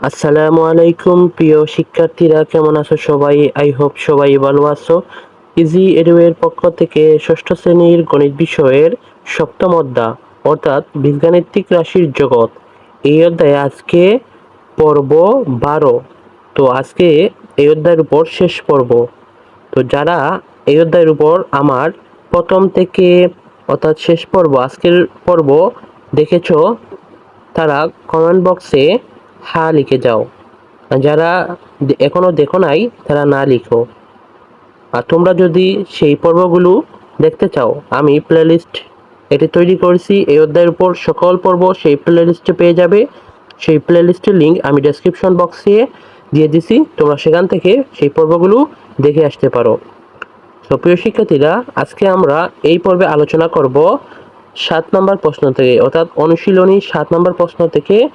আসসালামু আলাইকুম, প্রিয় শিক্ষার্থীরা, কেমন আছো সবাই? আই হোপ সবাই ভালো আছো। ইজি এডুয়ের পক্ষ থেকে ষষ্ঠ শ্রেণির গণিত বিষয়ের সপ্তম অধ্যায়, অর্থাৎ বীজগাণিতিক রাশির জগৎ। এই অধ্যায়ে আজকে পর্ব বারো। তো আজকে এই অধ্যায়ের উপর শেষ পর্ব। তো যারা এই অধ্যায়ের উপর আমার প্রথম থেকে, অর্থাৎ শেষ পর্ব, আজকের পর্ব দেখেছ, তারা কমেন্ট বক্সে হা লিখে যাও। যারা দে- এখনও দেখো নাই, তারা না লিখো। আর তোমরা যদি সেই পর্বগুলো দেখতে চাও, আমি প্লেলিস্ট এটি তৈরি করেছি। এই অধ্যায়ের উপর সকল পর্ব সেই প্লেলিস্টে পেয়ে যাবে। সেই প্লেলিস্টের লিঙ্ক আমি ডেসক্রিপশন বক্সে দিয়ে দিছি। তোমরা সেখান থেকে সেই পর্বগুলো দেখে আসতে পারো। তো প্রিয় শিক্ষার্থীরা, আজকে আমরা এই পর্বে আলোচনা করব সাত নম্বর প্রশ্ন থেকে, অর্থাৎ অনুশীলনী সাত নম্বর প্রশ্ন থেকে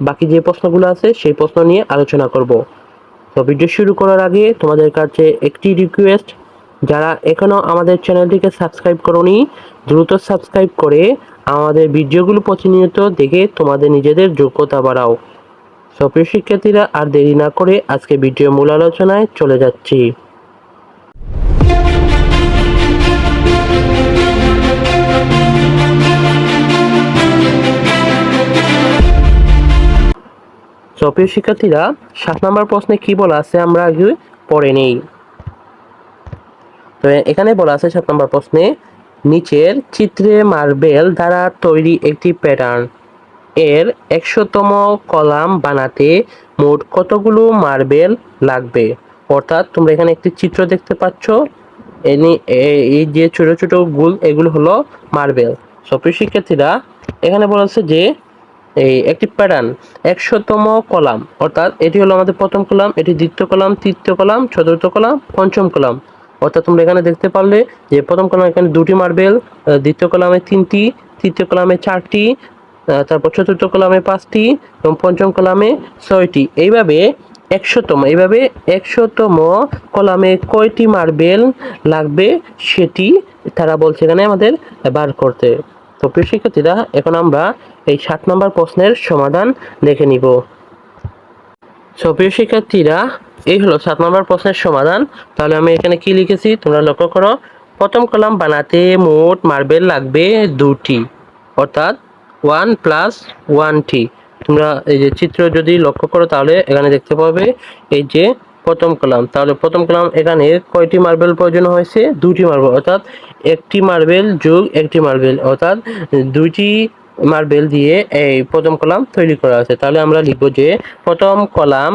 বাকি যে প্রশ্নগুলো আছে, সেই প্রশ্ন নিয়ে আলোচনা করব। তো ভিডিও শুরু করার আগে তোমাদের কাছে একটি রিকোয়েস্ট যারা এখনও আমাদের চ্যানেলটিকে সাবস্ক্রাইব করনি, দ্রুত সাবস্ক্রাইব করে আমাদের ভিডিওগুলো প্রতিনিয়ত দেখে তোমাদের নিজেদের যোগ্যতা বাড়াও। তো প্রিয় শিক্ষার্থীরা, আর দেরি না করে আজকে ভিডিও মূল আলোচনায় চলে যাচ্ছি। তো প্রিয় শিক্ষার্থীরা, সাত নম্বর প্রশ্নে কি বলা আছে আমরা আগে পড়ে নেই। তো এখানে বলা আছে সাত নম্বর প্রশ্নে, নিচের চিত্রে মার্বেল দ্বারা তৈরি একটি প্যাটার্ন। এর একশোতম কলাম বানাতে মোট কতগুলো মার্বেল লাগবে? অর্থাৎ তোমরা এখানে একটি চিত্র দেখতে পাচ্ছ। এই যে ছোট ছোট গুল, এগুলো হলো মার্বেল। সপ্রিয় শিক্ষার্থীরা, এখানে বলা আছে যে এই একটি প্যাটার্ন একশোতম কলাম, অর্থাৎ এটি হলো আমাদের প্রথম কলাম, এটি দ্বিতীয় কলাম, তৃতীয় কলাম, চতুর্থ কলাম, পঞ্চম কলাম। অর্থাৎ তোমরা এখানে দেখতে পারলে যে প্রথম কলাম এখানে দুটি মার্বেল দ্বিতীয় কলামে তিনটি, তৃতীয় কলামে চারটি তারপর চতুর্থ কলামে পাঁচটি এবং পঞ্চম কলামে ছয়টি। এইভাবে একশোতম এইভাবে একশোতম কলামে কয়টি মার্বেল লাগবে সেটি তারা বলছে এখানে আমাদের বার করতে। তো প্রিয় শিক্ষার্থীরা, এখন আমরা এই সাত নম্বর প্রশ্নের সমাধান দেখে নিব। সো প্রিয় শিক্ষার্থীরা, এই হলো সাত নম্বর প্রশ্নের সমাধান। তাহলে আমি এখানে কি লিখেছি? তোমরা লক্ষ্য করো, প্রথম কলাম বানাতে মোট মার্বেল লাগবে দুটি, অর্থাৎ ওয়ান প্লাস ওয়ানটি তোমরা এই যে চিত্র যদি লক্ষ্য করো, তাহলে এখানে দেখতে পাবে, এই যে প্রথম কলাম। তাহলে প্রথম কলাম এখানে কয়টি মার্বেল প্রয়োজন হয়েছে? দুটি মার্বেল, অর্থাৎ একটি মার্বেল যোগ একটি মার্বেল, অর্থাৎ দুইটি মার্বেল দিয়ে এই প্রথম কলাম তৈরি করা আছে। তাহলে আমরা লিখব যে প্রথম কলাম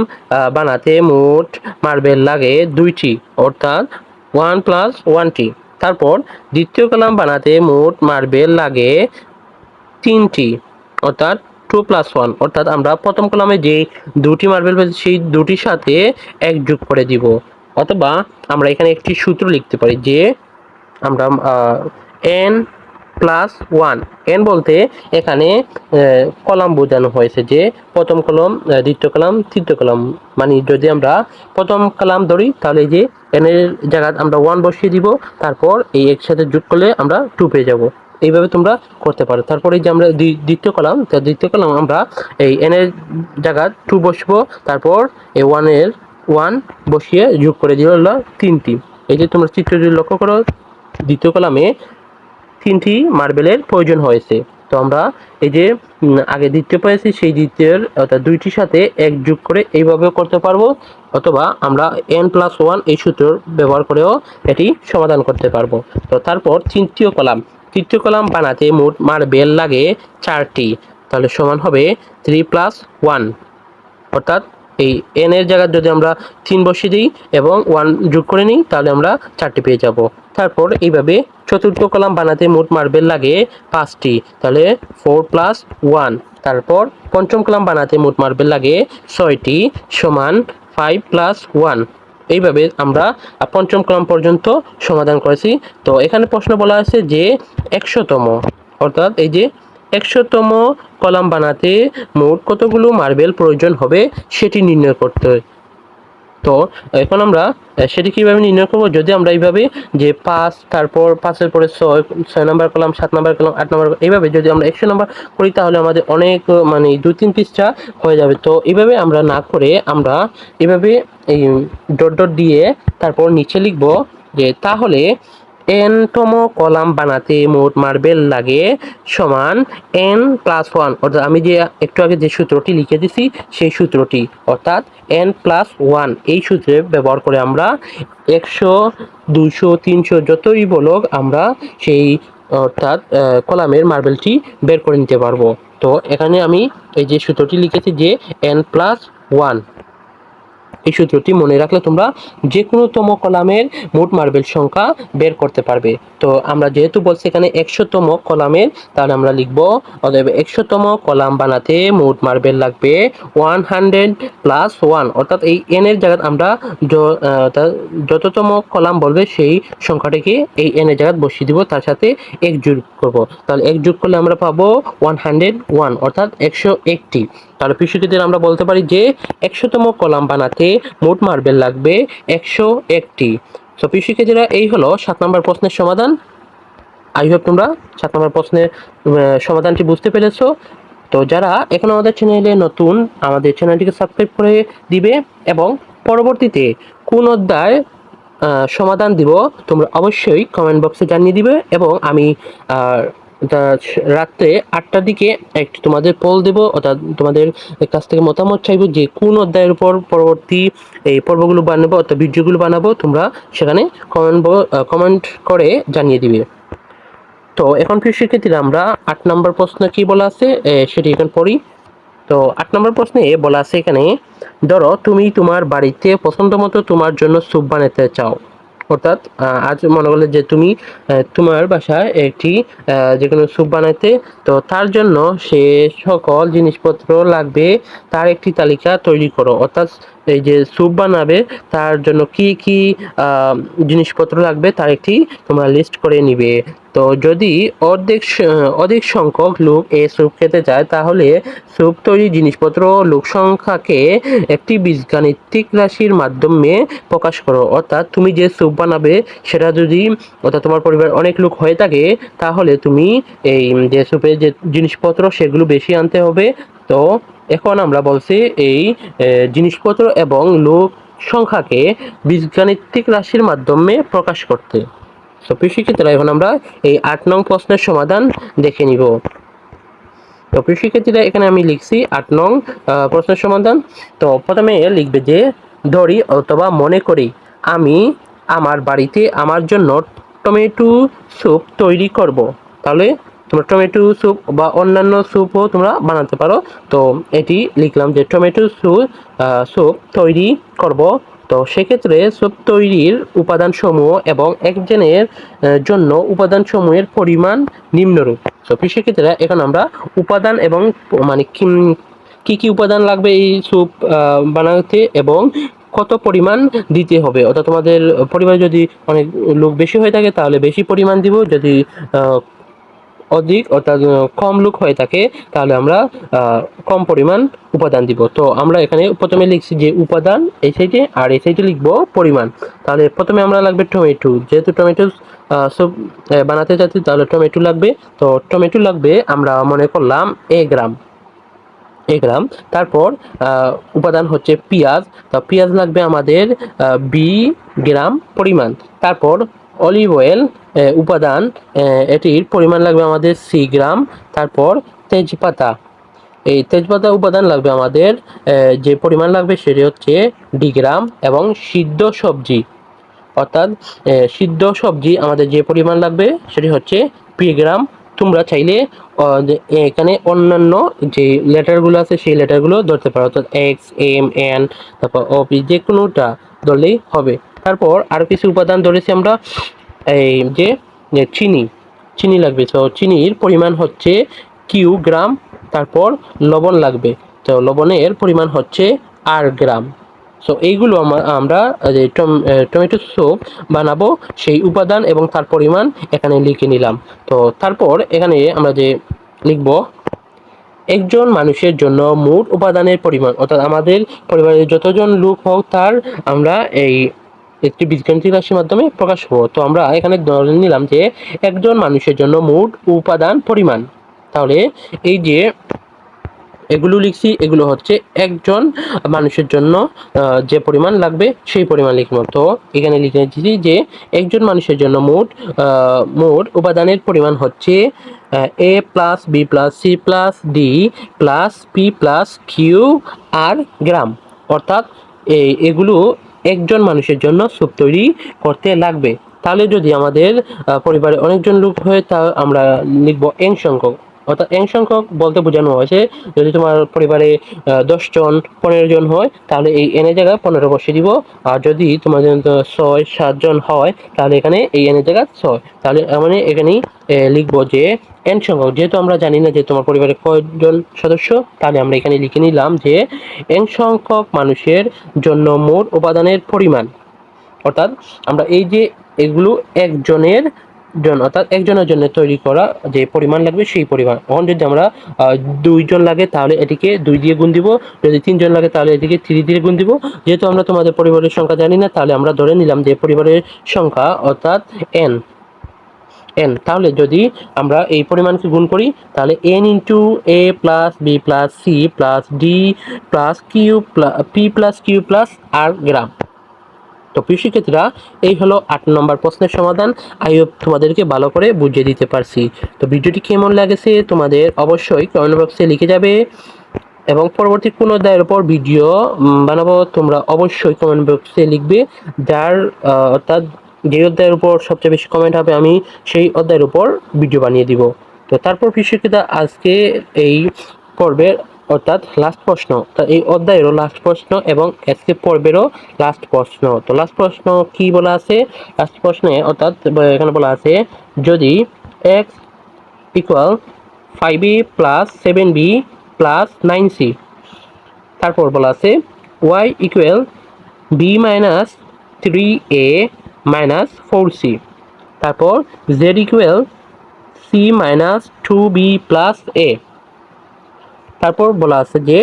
বানাতে মোট মার্বেল লাগে দুইটি, অর্থাৎ ওয়ান প্লাস ওয়ানটি। তারপর দ্বিতীয় কলাম বানাতে মোট মার্বেল লাগে তিনটি, অর্থাৎ টু প্লাস ওয়ান অর্থাৎ আমরা প্রথম কলামে যে দুটি মার্বেল পেয়েছি, সেই দুটির সাথে এক যোগ করে দিব। অথবা আমরা এখানে একটি সূত্র লিখতে পারি যে আমরা এন প্লাস ওয়ান এন বলতে এখানে কলাম বোঝানো হয়েছে যে প্রথম কলম দ্বিতীয় কলাম তৃতীয় কলাম মানে যদি আমরা প্রথম কলাম ধরি, তাহলে যে এনের এর জায়গায় আমরা ওয়ান বসিয়ে দিব, তারপর এই একসাথে যোগ করলে আমরা টু পেয়ে যাব। এইভাবে তোমরা করতে পারো। তারপরে যে আমরা দ্বি- দ্বিতীয় কলাম, তা দ্বিতীয় কলাম আমরা এই এন এর জায়গায় টু বসবো, তারপর এই ওয়ানের ওয়ান বসিয়ে যোগ করে দিল হলো তিনটি। এই যে তোমরা চিত্র যদি লক্ষ্য করো, দ্বিতীয় কলামে তিনটি মার্বেলের প্রয়োজন হয়েছে। তো আমরা এই যে আগে দ্বিতীয় পেয়েছি, সেই দ্বিতীয়ের অর্থাৎ দুইটির সাথে এক যোগ করে এইভাবেও করতে পারব, অথবা আমরা এন প্লাস ওয়ান এই সূত্র ব্যবহার করেও এটি সমাধান করতে পারব। তো তারপর তৃতীয় কলাম। তৃতীয় কলাম বানাতে মোট মার্বেল লাগে চারটি। তাহলে সমান হবে থ্রি প্লাস ওয়ান অর্থাৎ এই এন এর জায়গায় যদি আমরা তিন বসিয়ে দিই এবং ওয়ান যোগ করে নিই, তাহলে আমরা চারটি পেয়ে যাব। তারপর এইভাবে চতুর্থ কলাম বানাতে মোট মার্বেল লাগে পাঁচটি। তাহলে ফোর প্লাস ওয়ান তারপর পঞ্চম কলাম বানাতে মোট মার্বেল লাগে ছয়টি সমান ফাইভ প্লাস ওয়ান এইভাবে আমরা পঞ্চম ক্রম পর্যন্ত সমাধান করেছি। তো এখানে প্রশ্ন বলা আছে যে একশোতম, অর্থাৎ এই যে একশোতম কলাম বানাতে মোট কতগুলো মার্বেল প্রয়োজন হবে সেটি নির্ণয় করতে হয়। তো এখন আমরা সেটি কীভাবে নির্ণয় করব? যদি আমরা এইভাবে যে পাঁচ, তারপর পাঁচের পরে ছয় ছয় নাম্বার কলাম, সাত নাম্বার কলাম, আট নাম্বার এইভাবে যদি আমরা একশো নাম্বার করি, তাহলে আমাদের অনেক মানে দুই, তিন পৃষ্ঠা হয়ে যাবে। তো এইভাবে আমরা না করে আমরা এভাবে এই ডট ডট দিয়ে তারপর নিচে লিখব যে তাহলে এনতম কলাম বানাতে মোট মার্বেল লাগে সমান এন প্লাস ওয়ান। অর্থাৎ আমি যে একটু আগে যে সূত্রটি লিখে দিছি, সেই সূত্রটি। অর্থাৎ এন প্লাস ওয়ান, এই সূত্রে ব্যবহার করে আমরা একশো দুশো তিনশো যতই বলক আমরা সেই, অর্থাৎ কলামের মার্বেলটি বের করে নিতে পারব। তো এখানে আমি এই যে সূত্রটি লিখেছি যে এন প্লাস ওয়ান। এই সূত্রটি মনে রাখলে তোমরা যে কোনো তম কলামের মোট মার্বেল সংখ্যা বের করতে পারবে। তো আমরা যেহেতু বলছি এখানে একশোতম কলামের, তাহলে আমরা লিখব, অতএব একশোতম কলাম বানাতে মোট মার্বেল লাগবে ওয়ান হান্ড্রেড প্লাস ওয়ান। অর্থাৎ এই এন এর জায়গায় আমরা যততম কলাম বলবে সেই সংখ্যাটিকে এই এন এর জায়গায় বসিয়ে দিব, তার সাথে এক যোগ করব। তাহলে এক যোগ করলে আমরা পাবো ওয়ান হান্ড্রেড ওয়ান, অর্থাৎ একশো একটি। তাহলে পিসুকিদের আমরা বলতে পারি যে একশোতম কলাম বানাতে মোট মার্বেল লাগবে একশো একটি। তো পিসুকিদেরা এই হলো সাত নম্বর প্রশ্নের সমাধান। আই হোপ তোমরা সাত নম্বর প্রশ্নের সমাধানটি বুঝতে পেরেছ। তো যারা এখন আমাদের চ্যানেলে নতুন, আমাদের চ্যানেলটিকে সাবস্ক্রাইব করে দিবে এবং পরবর্তীতে কোন অধ্যায় সমাধান দিব, তোমরা অবশ্যই কমেন্ট বক্সে জানিয়ে দিবে এবং আমি রাত্রে আটটার দিকে একটি তোমাদের পোল দেব, অর্থাৎ তোমাদের কাছ থেকে মতামত চাইব যে কোন অধ্যায়ের উপর পরবর্তী এই পর্বগুলো বানাবো অর্থাৎ ভিডিওগুলো বানাবো, তোমরা সেখানে কমেন্ট কমেন্ট করে জানিয়ে দিবে। তো এখন প্রিয় শিক্ষার্থীরা, আমরা আট নম্বর প্রশ্ন কি বলা আছে? সেটি এখন পড়ি। তো আট নম্বর প্রশ্নে বলা আছে এখানে, ধরো তুমি তোমার বাড়িতে পছন্দ মতো তোমার জন্য স্যুপ বানাতে চাও। অর্থাৎ আজ মনে করলে যে তুমি তোমার বাসায় একটি যে কোনো স্যুপ বানাইতে তো তার জন্য সে সকল জিনিসপত্র লাগবে, তার একটি তালিকা তৈরি করো। অর্থাৎ এই যে স্যুপ বানাবে, তার জন্য কি কি জিনিসপত্র লাগবে, তার একটি তোমরা লিস্ট করে নিবে। তো যদি অর্ধেক অধিক সংখ্যক লোক এই স্যুপ খেতে চায়, তাহলে স্যুপ তৈরি জিনিসপত্র লোক সংখ্যাকে একটি বীজগাণিতিক রাশির মাধ্যমে প্রকাশ করো। অর্থাৎ তুমি যে স্যুপ বানাবে, সেটা যদি অর্থাৎ তোমার পরিবার অনেক লোক হয়ে থাকে, তাহলে তুমি এই যে স্যুপের যে জিনিসপত্র সেগুলো বেশি আনতে হবে। তো এখন আমরা বলছি এই জিনিসপত্র এবং লোক সংখ্যাকে বীজগাণিতিক রাশির মাধ্যমে প্রকাশ করতে। তো শিক্ষার্থীরা, এখন আমরা এই আট নং প্রশ্নের সমাধান দেখে নিব। তো শিক্ষার্থীরা, এখানে আমি লিখছি আট নং প্রশ্নের সমাধান। তো প্রথমে লিখবে যে, ধরি অথবা মনে করি আমি আমার বাড়িতে আমার জন্য টমেটো স্যুপ তৈরি করব। তাহলে তোমরা টমেটো স্যুপ বা অন্যান্য স্যুপও তোমরা বানাতে পারো। তো এটি লিখলাম যে টমেটো স্যুপ স্যুপ তৈরি করব। তো সেক্ষেত্রে স্যুপ তৈরির উপাদানসমূহ এবং একজনের জন্য উপাদানসমূহের পরিমাণ নিম্নরূপ। তো সেক্ষেত্রে এখন আমরা উপাদান এবং মানে কি- কি উপাদান লাগবে এই স্যুপ বানাতে এবং কত পরিমাণ দিতে হবে? অর্থাৎ তোমাদের পরিবারে যদি অনেক লোক বেশি হয়ে থাকে তাহলে বেশি পরিমাণ দিব। যদি অধিক অর্থাৎ কম লোক হয়ে থাকে, তাহলে আমরা কম পরিমাণ উপাদান দিব। তো আমরা এখানে প্রথমে লিখছি যে উপাদান, এই সাইডে, আর এই সাইডে লিখব পরিমাণ। তাহলে প্রথমে আমরা লাগবে টমেটো। যেহেতু টমেটো সব বানাতে চাচ্ছি, তাহলে টমেটো লাগবে। তো টমেটো লাগবে, আমরা মনে করলাম এ গ্রাম। এ গ্রাম। তারপর উপাদান হচ্ছে পেঁয়াজ। তো পেঁয়াজ লাগবে আমাদের বি গ্রাম পরিমাণ। তারপর অলিভ অয়েল উপাদান এটির পরিমাণ লাগবে আমাদের সি গ্রাম, তারপর তেজপাতা। এই তেজপাতা উপাদান লাগবে আমাদের যে পরিমাণ লাগবে সেটি হচ্ছে ডি গ্রাম এবং সিদ্ধ সবজি। অর্থাৎ সিদ্ধ সবজি আমাদের যে পরিমাণ লাগবে সেটি হচ্ছে পি গ্রাম। তোমরা চাইলে এখানে অন্যান্য যে লেটারগুলো আছে সেই লেটারগুলো ধরতে পারো। অর্থাৎ এক্স, এম, এন, তারপর অপি যে কোনোটা ধরলেই হবে। তারপর আরও কিছু উপাদান ধরেছি আমরা, এই যে চিনি চিনি লাগবে। তো চিনির পরিমাণ হচ্ছে কিউ গ্রাম, তারপর লবণ লাগবে। তো লবণের পরিমাণ হচ্ছে আর গ্রাম। সো এইগুলো আমরা, যে টম- টমেটো স্যুপ বানাবো, সেই উপাদান এবং তার পরিমাণ এখানে লিখে নিলাম। তো তারপর এখানে আমরা যে লিখব, একজন মানুষের জন্য মোট উপাদানের পরিমাণ, অর্থাৎ আমাদের পরিবারের যতজন লোক হোক তার, আমরা এই একটি বীজগাণিতিক রাশির মাধ্যমে প্রকাশ করব তো আমরা এখানে নিলাম যে একজন মানুষের জন্য মোট উপাদান পরিমাণ। তাহলে এই যে এগুলো লিখছি, এগুলো হচ্ছে একজন মানুষের জন্য যে পরিমাণ লাগবে সেই পরিমাণ লিখব। তো এখানে লিখে দিচ্ছি যে একজন মানুষের জন্য মোট মোট উপাদানের পরিমাণ হচ্ছে A plus B plus C plus D plus P plus Q R gram. অর্থাৎ এই, এগুলো একজন মানুষের জন্য স্যুপ তৈরি করতে লাগবে। তাহলে যদি আমাদের পরিবারে অনেকজন লোক হয় তা আমরা লিখব এং সংখ্যক। অর্থাৎ এন সংখ্যক বলতে বোঝানো হয়েছে। যদি তোমার পরিবারে দশ জন, পনেরো জন হয়, তাহলে এই এনের জায়গায় পনেরো বসিয়ে দিব। আর যদি তোমাদের ছয় সাতজন হয়, তাহলে এখানে এই এনের জায়গায় ছয়। তাহলে মানে এখানেই লিখব যে এন সংখ্যক। যেহেতু আমরা জানি না যে তোমার পরিবারে কয়জন সদস্য, তাহলে আমরা এখানে লিখে নিলাম যে এন সংখ্যক মানুষের জন্য মোট উপাদানের পরিমাণ। অর্থাৎ আমরা এই যে এগুলো একজনের জন্য অর্থাৎ একজনের জন্য তৈরি করা যে পরিমাণ লাগবে সেই পরিমাণ। এখন যদি আমরা দুইজন লাগে তাহলে এটিকে দুই দিয়ে গুণ দিব। যদি তিনজন লাগে তাহলে এটিকে থ্রি দিয়ে গুণ দিব। যেহেতু আমরা তোমাদের পরিবারের সংখ্যা জানি না, তাহলে আমরা ধরে নিলাম যে পরিবারের সংখ্যা, অর্থাৎ এন এন তাহলে যদি আমরা এই পরিমাণকে গুণ করি, তাহলে N into A plus B plus C plus D plus Q plus P plus Q plus R gram তো প্রিয় শিক্ষার্থীরা এই হলো আট নম্বর প্রশ্নের সমাধান। আই হোপ তোমাদেরকে ভালো করে বুঝিয়ে দিতে পারছি। তো ভিডিওটি কেমন লাগেছে তোমাদের অবশ্যই কমেন্ট বক্সে লিখে যাবে এবং পরবর্তী কোনো অধ্যায়ের উপর ভিডিও বানাবো তোমরা অবশ্যই কমেন্ট বক্সে লিখবে। যার অর্থাৎ যে অধ্যায়ের উপর সবচেয়ে বেশি কমেন্ট হবে, আমি সেই অধ্যায়ের উপর ভিডিও বানিয়ে দিব। তো তারপর শিক্ষিতা আজকে এই পর্বের অর্থাৎ লাস্ট প্রশ্ন। তা এই অধ্যায়েরও লাস্ট প্রশ্ন এবং আজকে পর্বেরও লাস্ট প্রশ্ন। তো লাস্ট প্রশ্ন কি বলা আছে? লাস্ট প্রশ্নে অর্থাৎ এখানে বলা আছে, যদি X equal five B plus seven B plus nine C তারপর বলা আছে Y equal B minus three A minus four C তারপর Z equal C minus two B plus A তারপর বলা আছে যে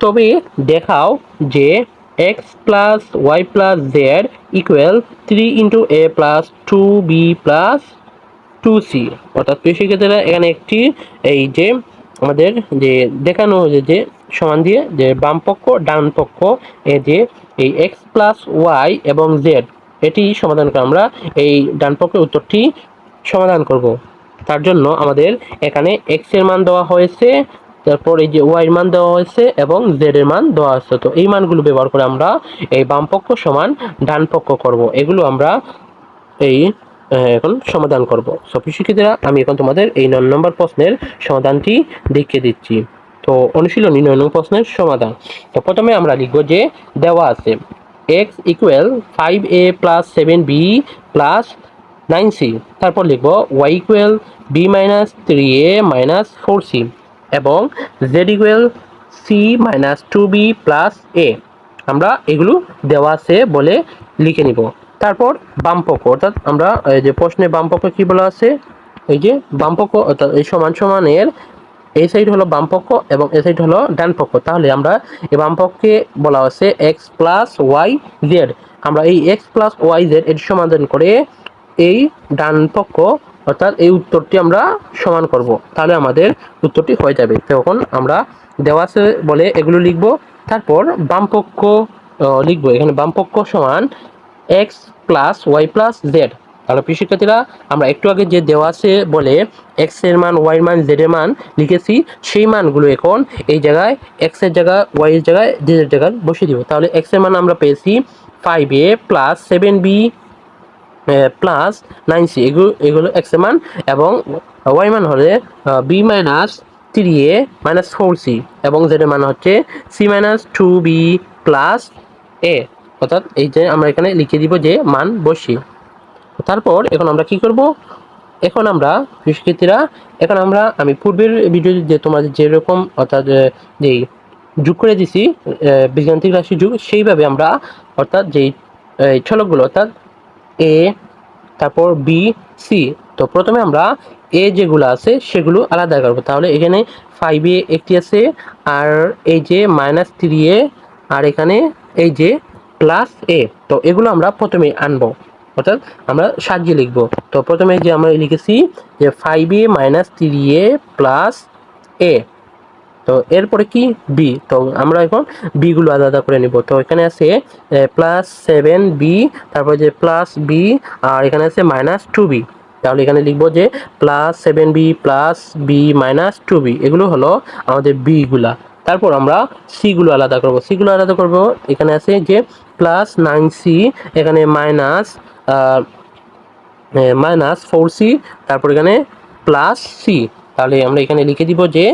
তবে দেখাও যে X plus Y plus Z equal three into A plus two B plus two C অর্থাৎ প্রিয় এখানে একটি এই যে আমাদের যে দেখানো হয়েছে যে সমান দিয়ে যে বাম পক্ষ, ডান পক্ষ এ যে এই এক্স প্লাস ওয়াই এবং জেড এটি সমাধান করে আমরা এই ডান পক্ষের উত্তরটি সমাধান করব। তার জন্য আমাদের এখানে এক্সের মান দেওয়া হয়েছে তারপর এই যে ওয়াই এর মান দেওয়া হয়েছে এবং জেড এর মান দেওয়া হয়েছে তো এই মানগুলো ব্যবহার করে আমরা এই বাম পক্ষ সমান ডান পক্ষ করব। এগুলো আমরা এই এখন সমাধান করব। সব শিক্ষিতরা, আমি এখন তোমাদের এই নয় নম্বর প্রশ্নের সমাধানটি দেখিয়ে দিচ্ছি। তো অনুশীলনী নয় নম্বর প্রশ্নের সমাধান। তো প্রথমে আমরা লিখব যে দেওয়া আছে X equal five A plus seven B plus nine C তারপর লিখব Y equal B minus three A minus four C এবং Z equal C minus two B plus A আমরা এগুলো দেওয়া আছে বলে লিখে নিব। তারপর বামপক্ষ অর্থাৎ আমরা, এই যে প্রশ্নে বামপক্ষ কী বলা আছে? এই যে বামপক্ষ অর্থাৎ এই সমান সমানের, এই সাইড হলো বাম পক্ষ এবং এই সাইড হলো ডান পক্ষ। তাহলে আমরা এই বাম পক্ষে বলা আছে এক্স প্লাস ওয়াই জেড আমরা এই এক্স প্লাস ওয়াই জেড এর সমাধান করে এই ডান পক্ষ অর্থাৎ এই উত্তরটি আমরা সমান করব। তাহলে আমাদের উত্তরটি হয়ে যাবে। তখন আমরা দেওয়া আছে বলে এগুলো লিখব। তারপর বাম পক্ষ আহ, এখানে বামপক্ষ সমান X plus Y plus Z তাহলে শিক্ষার্থীরা আমরা একটু আগে যে দেওয়া আছে বলে এক্সের মান ওয়াই এর মান জেড এর মান লিখেছি সেই মানগুলো এখন এই জায়গায় এক্সের জায়গায় ওয়াই এর জায়গায় জেড এর জায়গায় বসিয়ে দিব। তাহলে এক্সের মান আমরা পেয়েছি five A plus seven B plus nine C এগুলো এগুলো এক্স মান এবং ওয়াই মান হলে B minus three A minus four C এবং জেড মান হচ্ছে C minus two B plus A অর্থাৎ এই যে আমরা এখানে লিখে দিব যে মান বসি। তারপর এখন আমরা কি করব? এখন আমরা শিক্ষার্থীরা এখন আমরা, আমি পূর্বের ভিডিও যে তোমাদের যেরকম, অর্থাৎ যেই যোগ করে দিছি বীজগাণিতিক রাশি যোগ, সেইভাবে আমরা, অর্থাৎ যেই ছলকগুলো, অর্থাৎ এ তারপর বি সি তো প্রথমে আমরা এ যেগুলো আছে সেগুলো আলাদা করব। তাহলে এখানে ফাইভ এ একটি আছে, আর এই যে মাইনাস থ্রি এ আর এখানে এই যে প্লাস এ তো এগুলো আমরা প্রথমে আনব। অর্থাৎ আমরা সাজিয়ে লিখব। তো প্রথমে যে আমরা লিখেছি যে five A minus three A plus A তো এরপরে কি? বি তো আমরা এখন বিগুলো আলাদা করে নিব। তো এখানে আছে প্লাস সেভেন বি তারপর যে প্লাস বি আর এখানে আছে মাইনাস টু বি তাহলে এখানে লিখব যে plus seven B plus B minus two B এগুলো হলো আমাদের বিগুলা তারপর আমরা সিগুলো আলাদা করব। সিগুলো আলাদা করব, এখানে আছে যে প্লাস নাইন সি এখানে মাইনাস মাইনাস ফোর সি তারপর এখানে প্লাস সি তাহলে আমরা এখানে লিখে দিব যে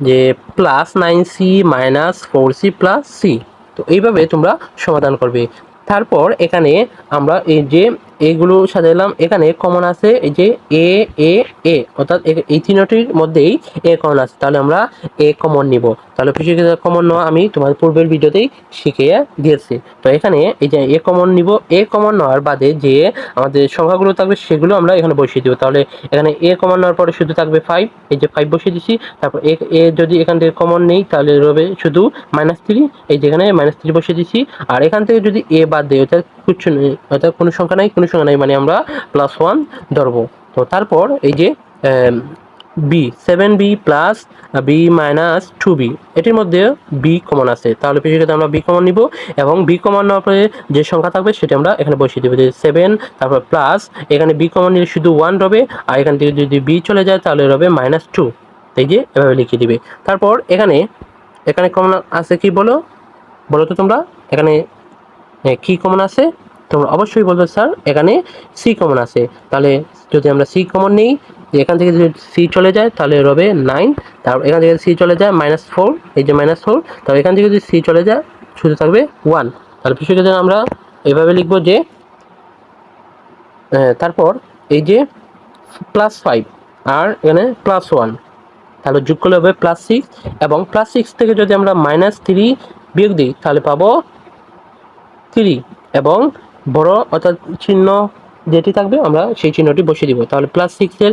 যে plus nine C minus four C plus C তো এইভাবে তোমরা সমাধান করবে। তারপর এখানে আমরা এই যে এগুলো সাজাইলাম। এখানে কমন আছে এই যে এ এ এ। অর্থাৎ এই তিনটির মধ্যেই এ কমন আছে। তাহলে আমরা এ কমন নিব। তাহলে ফিজিক্যাল কমন নেওয়া আমি তোমার পূর্বের ভিডিওতেই শিখিয়ে দিয়েছি। তো এখানে এই যে এ কমন নিব। এ কমন নেওয়ার বাদে যে আমাদের সংখ্যাগুলো থাকবে সেগুলো আমরা এখানে বসিয়ে দিব। তাহলে এখানে এ কমন নেওয়ার পরে শুধু থাকবে ফাইভ এই যে ফাইভ বসিয়ে দিচ্ছি তারপর এ এ যদি এখান থেকে কমন নেই, তাহলে রবে শুধু মাইনাস থ্রি এই যেখানে মাইনাস থ্রি বসিয়ে দিচ্ছি আর এখান থেকে যদি এ বাদ দেয়, অর্থাৎ কিছু নেই, অর্থাৎ কোনো সংখ্যা নাই, কোনো সংখ্যা নাই মানে আমরা প্লাস ওয়ান ধরবো। তো তারপর এই যে B seven B plus B minus two B এটির মধ্যে বি কমন আছে। তাহলে পিছিয়ে আমরা বি কমন নিব এবং বি কমন নেওয়ার পরে যে সংখ্যা থাকবে সেটা আমরা এখানে বসিয়ে দেবো যে সেভেন তারপর প্লাস এখানে বি কমন নিলে শুধু ওয়ান রবে আর এখান থেকে যদি বি চলে যায় তাহলে রবে মাইনাস টু এই যে এভাবে লিখে দিবে। তারপর এখানে এখানে কমন আছে কি বলো? বলো তো তোমরা এখানে এ, কি কমন আছে? তোমরা অবশ্যই বলবে, স্যার, এখানে সি কমন আছে। তাহলে যদি আমরা সি কমন নিই এখান থেকে যদি সি চলে যায়, তাহলে রবে নাইন তারপর এখান থেকে সি চলে যায় মাইনাস ফোর এই যে মাইনাস ফোর তাহলে এখান থেকে যদি সি চলে যায়, শুধু থাকবে ওয়ান তাহলে বিষয়টা আমরা এভাবে লিখব যে তারপর এই যে প্লাস ফাইভ আর এখানে প্লাস ওয়ান তাহলে যোগ করলে হবে প্লাস সিক্স এবং প্লাস সিক্স থেকে যদি আমরা মাইনাস থ্রি বিয়োগ দিই, তাহলে পাবো থ্রি এবং বড় অর্থাৎ চিহ্ন যেটি থাকবে, আমরা সেই চিহ্নটি বসিয়ে দিব। তাহলে প্লাস সিক্সের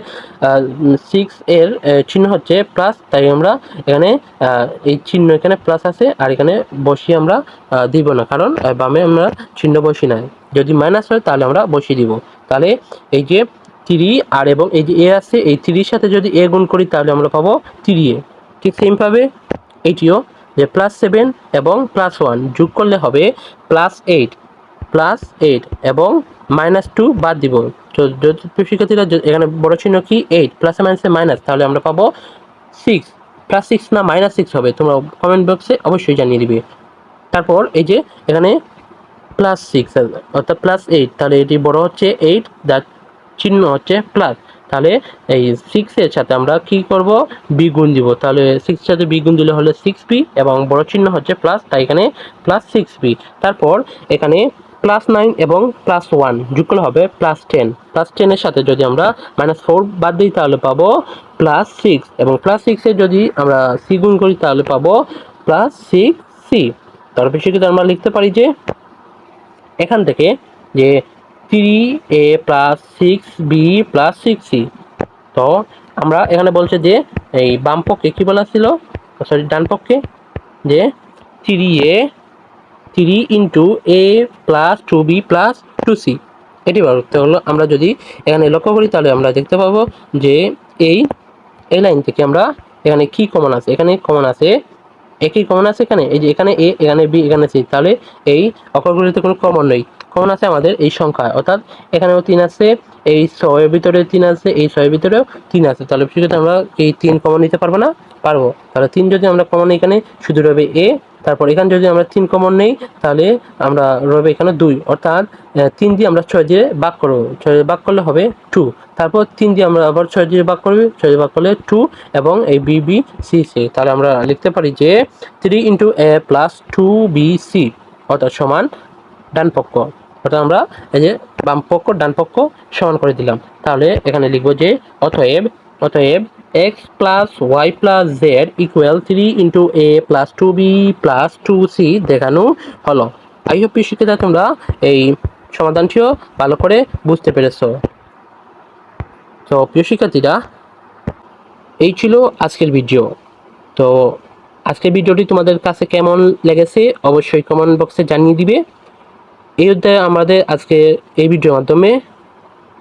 সিক্স এর চিহ্ন হচ্ছে প্লাস তাই আমরা এখানে এই চিহ্ন এখানে প্লাস আছে, আর এখানে বসিয়ে আমরা দিব না। কারণ বামে আমরা চিহ্ন বসি না যদি মাইনাস হয়, তাহলে আমরা বসিয়ে দিব। তাহলে এই যে থ্রি আর এবং এই যে এ আছে, এই থ্রির সাথে যদি এ গুণ করি, তাহলে আমরা পাবো থ্রি এ ঠিক সেমভাবে এইটিও যে প্লাস সেভেন এবং প্লাস ওয়ান যোগ করলে হবে প্লাস এইট প্লাস এইট এবং মাইনাস টু বাদ দিব। শিক্ষার্থীরা এখানে বড় চিহ্ন কি এইট প্লাস মাইনাসে মাইনাস তাহলে আমরা পাবো সিক্স প্লাস সিক্স না মাইনাস সিক্স হবে, তোমরা কমেন্ট বক্সে অবশ্যই জানিয়ে দিবে। তারপর এই যে এখানে প্লাস সিক্স অর্থাৎ প্লাস এইট তাহলে এটি বড় হচ্ছে এইট যার চিহ্ন হচ্ছে প্লাস তাহলে এই সিক্সের সাথে আমরা কি করব? বি গুণ দিব। তাহলে সিক্স সাথে বি গুণ দিলে হলো সিক্স বি এবং বড় চিহ্ন হচ্ছে প্লাস তাই এখানে প্লাস সিক্স বি তারপর এখানে প্লাস নাইন এবং প্লাস ওয়ান করলে হবে প্লাস টেন প্লাস টেনের সাথে যদি আমরা মাইনাস ফোর বাদ দিই, তাহলে পাবো প্লাস সিক্স এবং প্লাস সিক্সের যদি আমরা সি গুণ করি, তাহলে পাবো প্লাস সিক্স সি তারপর সেক্ষেত্রে আমরা লিখতে পারি যে, এখান থেকে যে three A plus six B plus six C তো আমরা এখানে বলছে যে, এই বাম পক্ষে কী বলা ছিল? সরি, ডান পক্ষে। যে three A three into A plus two B plus two C. এটি বলতে হলো আমরা যদি এখানে লক্ষ্য করি, তাহলে আমরা দেখতে পাবো যে এই এই লাইন থেকে আমরা এখানে কি কমন আছে? এখানে কমন আছে একই কমন আছে এখানে? এই যে এখানে এ, এখানে বি, এখানে সি। তাহলে এই অক্ষরগুলিতে কোনো কমন নেই। কমন আছে আমাদের এই সংখ্যা, অর্থাৎ এখানেও তিন আছে, এই ছয়ের ভিতরে তিন আছে, এই ছয়ের ভিতরেও তিন আছে। তাহলে সেক্ষেত্রে আমরা এই তিন কমন নিতে পারব না? পারব। তাহলে তিন যদি আমরা কমন এখানে, শুধু রবে এ তারপর এখানে যদি আমরা তিন কমন নেই, তাহলে আমরা রবে এখানে দুই। অর্থাৎ তিন দিয়ে আমরা ছয় দিয়ে ভাগ করব। ছয় দিয়ে ভাগ করলে হবে টু তারপর তিন দিয়ে আমরা আবার ছয় দিয়ে ভাগ করব। ছয় দিয়ে ভাগ করলে টু এবং এই বি বি সি সি তাহলে আমরা লিখতে পারি যে three into A plus two B C অর্থাৎ সমান ডান পক্ষ। অর্থাৎ আমরা এই যে বাম পক্ষ, ডান পক্ষ সমান করে দিলাম। তাহলে এখানে লিখব যে অতএব অতএব X plus Y plus Z equal three into A plus two B plus two C দেখানো হলো। আই হোপ শিক্ষিতা তোমরা এই সমাধানটিও ভালো করে বুঝতে পেরেছ। তো প্রিয় শিক্ষার্থীরা, এই ছিল আজকের ভিডিও তো আজকের ভিডিওটি তোমাদের কাছে কেমন লেগেছে অবশ্যই কমেন্ট বক্সে জানিয়ে দিবে। এই অধ্যায়ে আমাদের আজকে এই ভিডিওর মাধ্যমে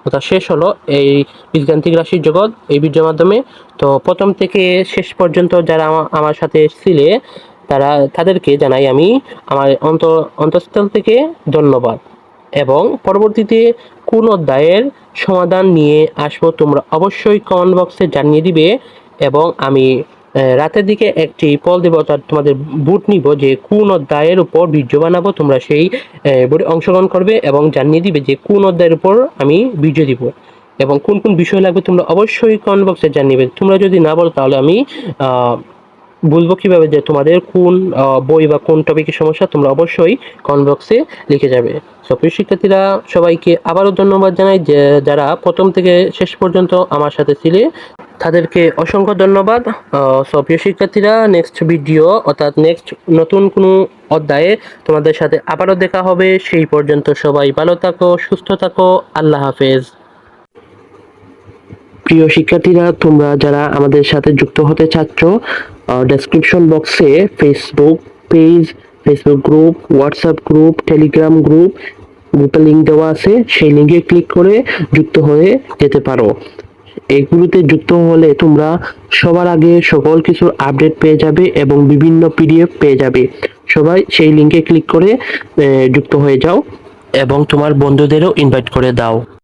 কথা শেষ হলো এই বীজগান্তিক রাশির জগৎ এই ভিডিওর মাধ্যমে। তো প্রথম থেকে শেষ পর্যন্ত যারা আমার সাথে ছিলে, তারা, তাদেরকে জানাই আমি আমার অন্ত, অন্তঃস্থল থেকে ধন্যবাদ। এবং পরবর্তীতে কোন অধ্যায়ের সমাধান নিয়ে আসব তোমরা অবশ্যই কমেন্ট বক্সে জানিয়ে দিবে এবং আমি রাতের দিকে একটি পল দেবো, অর্থাৎ তোমাদের বুট নিব যে কোন অধ্যায়ের উপর ভিডিও বানাবো, তোমরা সেই বুটে অংশগ্রহণ করবে এবং জানিয়ে দিবে যে কোন অধ্যায়ের উপর আমি ভিডিও দিব। এবং কোন কোন বিষয় লাগবে তোমরা অবশ্যই কমেন্ট বক্সে জানিয়ে তোমরা যদি না বলো তাহলে আমি বলব কীভাবে যে তোমাদের কোন বই বা কোন টপিকের সমস্যা তোমরা অবশ্যই কমেন্ট বক্সে লিখে যাবে। সো প্রিয় শিক্ষার্থীরা, সবাইকে আবারও ধন্যবাদ জানাই যে, যারা প্রথম থেকে শেষ পর্যন্ত আমার সাথে ছিলে তাদেরকে অসংখ্য ধন্যবাদ। সো প্রিয় শিক্ষার্থীরা নেক্সট ভিডিও অর্থাৎ নেক্সট নতুন কোনো অধ্যায়ে তোমাদের সাথে আবারও দেখা হবে। সেই পর্যন্ত সবাই ভালো থাকো, সুস্থ থাকো, আল্লাহ হাফেজ। প্রিয় শিক্ষার্থীরা, তোমরা যারা আমাদের সাথে যুক্ত হতে চাচ্ছ ডেসক্রিপশন বক্সে Facebook page Facebook group WhatsApp group Telegram group গ্রুপের লিঙ্ক দেওয়া আছে। সেই লিঙ্কে ক্লিক করে যুক্ত হয়ে যেতে পারো। এগুলোতে যুক্ত হলে তোমরা সবার আগে সকল কিছুর আপডেট পেয়ে যাবে এবং বিভিন্ন পিডিএফ পেয়ে যাবে। সবাই সেই লিঙ্কে ক্লিক করে যুক্ত হয়ে যাও এবং তোমার বন্ধুদেরও ইনভাইট করে দাও।